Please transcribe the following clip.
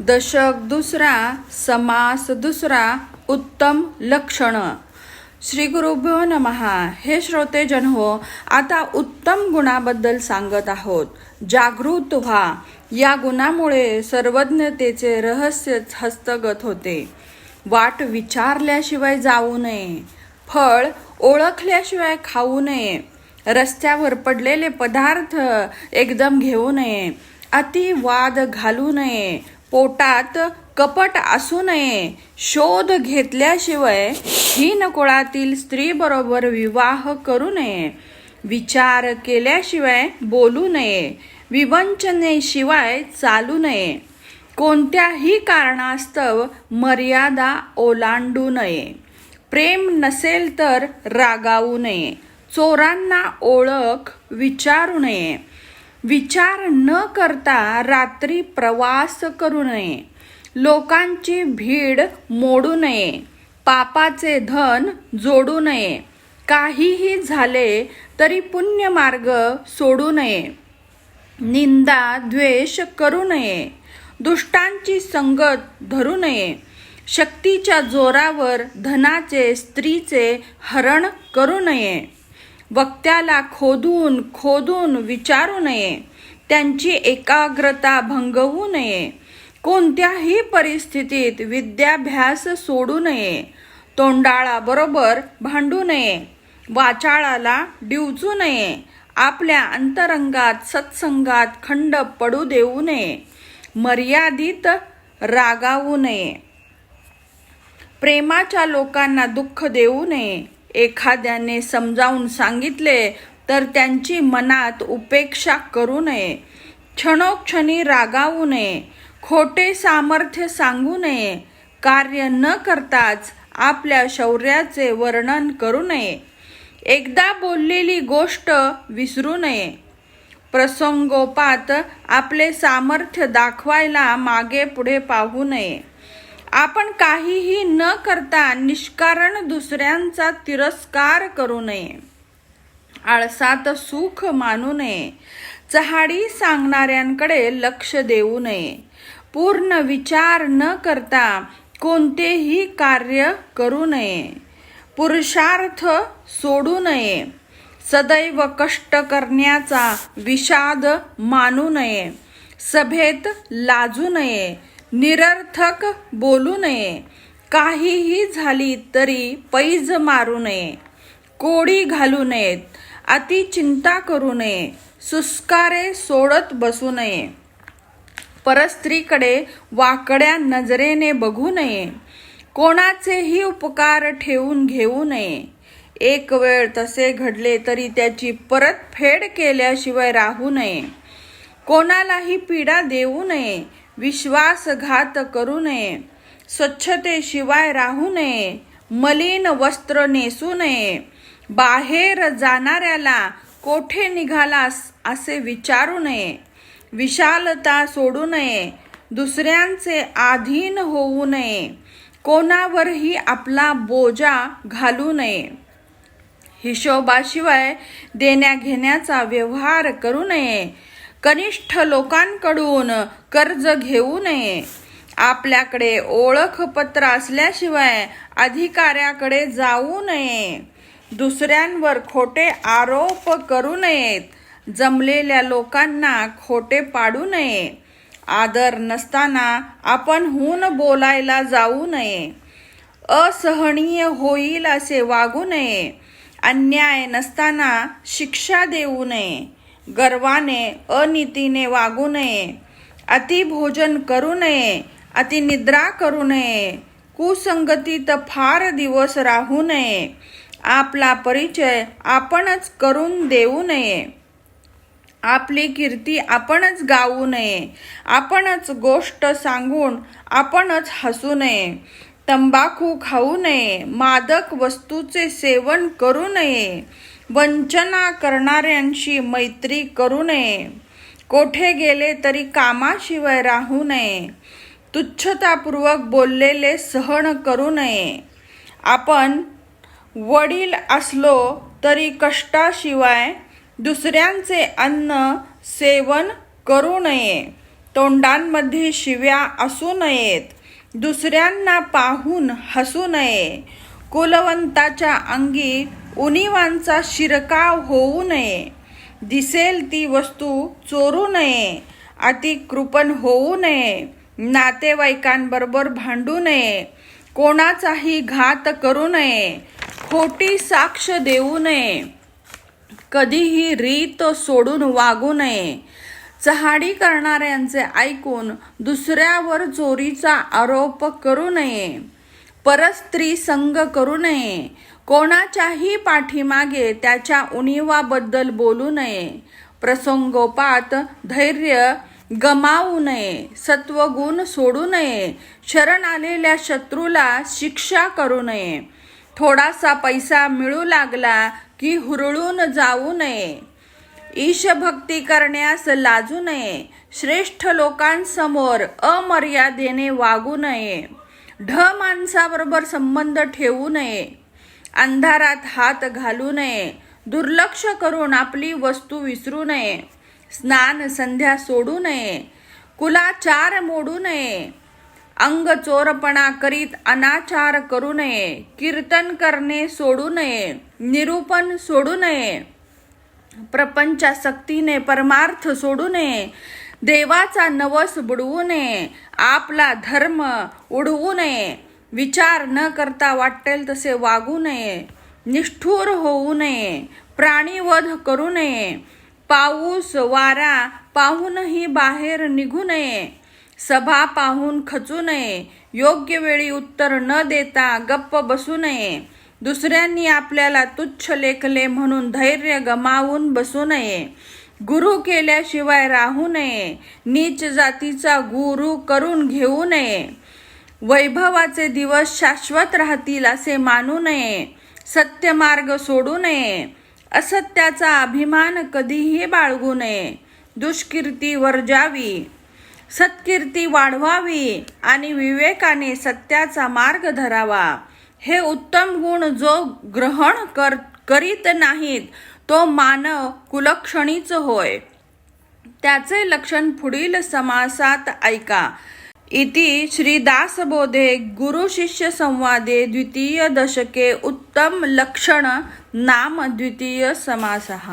दशक दुसरा समास दुसरा उत्तम लक्षण. श्री गुरुभ्यो नमहा हे श्रोतेजन हो आता उत्तम गुणाबद्दल सांगत आहोत. जागृत व्हा. या गुणामुळे सर्वज्ञतेचे रहस्य हस्तगत होते. वाट विचारल्याशिवाय जाऊ नये. फळ ओळखल्याशिवाय खाऊ नये. रस्त्यावर पडलेले पदार्थ एकदम घेऊ नये. अति वाद घालू नये. पोटात कपट असू नये. शोध घेतल्याशिवाय हीन कुळातील स्त्रीबरोबर विवाह करू नये. विचार केल्याशिवाय बोलू नये. विवंचनेशिवाय चालू नये. कोणत्याही कारणास्तव मर्यादा ओलांडू नये. प्रेम नसेल तर रागावू नये. चोरांना ओळख विचारू नये. विचार न करता रात्री प्रवास करू नये. लोकांची भीड मोडू नये. पापाचे धन जोडू नये. काहीही झाले तरी पुण्यमार्ग सोडू नये. निंदा द्वेष करू नये. दुष्टांची संगत धरू नये. शक्तीच्या जोरावर धनाचे स्त्रीचे हरण करू नये. वक्त्याला खोदून खोदून विचारू नये. त्यांची एकाग्रता भंगवू नये. कोणत्याही परिस्थितीत विद्याभ्यास सोडू नये. तोंडाळाबरोबर भांडू नये. वाचाळाला डिवचू नये. आपल्या अंतरंगात सत्संगात खंड पडू देऊ नये. मर्यादित रागावू नये. प्रेमाच्या लोकांना दुःख देऊ नये. एखाद्याने समजावून सांगितले तर त्यांची मनात उपेक्षा करू नये. क्षणोक्षणी रागावू नये. खोटे सामर्थ्य सांगू नये. कार्य न करताच आपल्या शौर्याचे वर्णन करू नये. एकदा बोललेली गोष्ट विसरू नये. प्रसंगोपात आपले सामर्थ्य दाखवायला मागे पुढे पाहू नये. आपण काहीही न करता निष्कारण दुसऱ्यांचा तिरस्कार करू नये. आळसात सुख मानू नये. चहाडी सांगणाऱ्यांकडे लक्ष देऊ नये. पूर्ण विचार न करता कोणतेही कार्य करू नये. पुरुषार्थ सोडू नये. सदैव कष्ट करण्याचा विषाद मानू नये. सभेत लाजू नये. निरर्थक बोलू नये. काहीही झाली तरी पैज मारू नये. कोडी घालू नयेत. अति चिंता करू नये. सुस्कारे सोडत बसू नये. परस्त्रीकडे वाकड्या नजरेने बघू नये. कोणाचेही उपकार ठेवून घेऊ नये. एक वेळ तसे घडले तरी त्याची परतफेड केल्याशिवाय राहू नये. कोणालाही पीडा देऊ नये. विश्वासघात करू नये. स्वच्छतेशिवाय राहू नये. मलिन वस्त्र नेसू नये. बाहेर जाणाऱ्याला कोठे निघालास असे विचारू नये. विशालता सोडू नये. दुसऱ्यांचे अधीन होऊ नये. कोणावरही आपला बोजा घालू नये. हिशोबाशिवाय देण्याघेण्याचा व्यवहार करू नये. कनिष्ठ लोकांकडून कर्ज घेऊ नये. आपल्याकडे ओळखपत्र असल्याशिवाय अधिकाऱ्याकडे जाऊ नये. दुसऱ्यांवर खोटे आरोप करू नयेत. जमलेल्या लोकांना खोटे पाडू नये. आदर नसताना आपण हून बोलायला जाऊ नये. असहनीय होईल असे वागू नये. अन्याय नसताना शिक्षा देऊ नये. गर्वाने अनितीने वागू नये. अतिभोजन करू नये अतिनिद्रा करू नये. कुसंगतीत फार दिवस राहू नये. आपला परिचय आपणच करून देऊ नये. आपली कीर्ती आपणच गाऊ नये. आपणच गोष्ट सांगून आपणच हसू नये. तंबाखू खाऊ नये. मादक वस्तूचे सेवन करू नये. वंचना करणाऱ्यांशी मैत्री करू नये. कोठे गेले तरी कामाशिवाय राहू नये. तुच्छतापूर्वक बोललेले सहन करू नये. आपण वडील असलो तरी कष्टाशिवाय दुसऱ्यांचे अन्न सेवन करू नये. तोंडांमध्ये शिव्या असू नयेत. दुसऱ्यांना पाहून हसू नये. कुलवंताच्या अंगी उणिवांचा शिरकाव होऊ नये. दिसेल ती वस्तू चोरू नये. अतिकृपण होऊ नये. नातेवाईकांबरोबर भांडू नये. कोणाचाही घात करू नये. खोटी साक्ष देऊ नये. कधीही रीत सोडून वागू नये. चहाडी करणाऱ्यांचे ऐकून दुसऱ्यावर चोरीचा आरोप करू नये. परस्त्री संग करू नये. कोणाच्याही पाठीमागे त्याच्या उणीवाबद्दल बोलू नये. प्रसंगोपात धैर्य गमावू नये. सत्वगुण सोडू नये. शरण आलेल्या शत्रूला शिक्षा करू नये. थोडासा पैसा मिळू लागला की हुरळून जाऊ नये. ईशभक्ती करण्यास लाजू नये. श्रेष्ठ लोकांसमोर अमर्यादेने वागू नये. ढ माणसाबरोबर संबंध ठेवू नये. अंधारात हात घालू नये. दुर्लक्ष करून आपली वस्तू विसरू नये. स्नान संध्या सोडू नये. कुलाचार मोडू नये. अंग चोरपणा करीत अनाचार करू नये. कीर्तन करणे सोडू नये. निरूपण सोडू नये. प्रपंचासक्तीने परमार्थ सोडू नये. देवाचा नवस बुडवू नये. आपला धर्म उडवू नये. विचार न करता वाटेल तसे वागू नये निष्ठूर होऊ नये प्राणीवध करू नये. पाऊस वारा पाहूनही बाहेर निघू नये. सभा पाहून खचू नये. योग्य वेळी उत्तर न देता गप्प बसू नये. दुसऱ्यांनी आपल्याला तुच्छ लेखले म्हणून धैर्य गमावून बसू नये. गुरु केल्याशिवाय राहू नये. नीच जातीचा गुरु करून घेऊ नये. वैभवाचे दिवस शाश्वत राहतील असे मानू नये सत्य मार्ग सोडू नये असत्याचा अभिमान कधीही बाळगू नये दुष्कीर्ती वर्जावी सत्कीर्ती वाढवावी आणि विवेकाने सत्याचा मार्ग धरावा. हे उत्तम गुण जो ग्रहण कर करीत नाहीत तो मानव कुलक्षणीच होय. त्याचे लक्षण पुढील समासात ऐका. इति श्रीदासबोधे गुरुशिष्यसंवादे द्वितीयदशके उत्तमलक्षण नाम द्वितीयसमासः।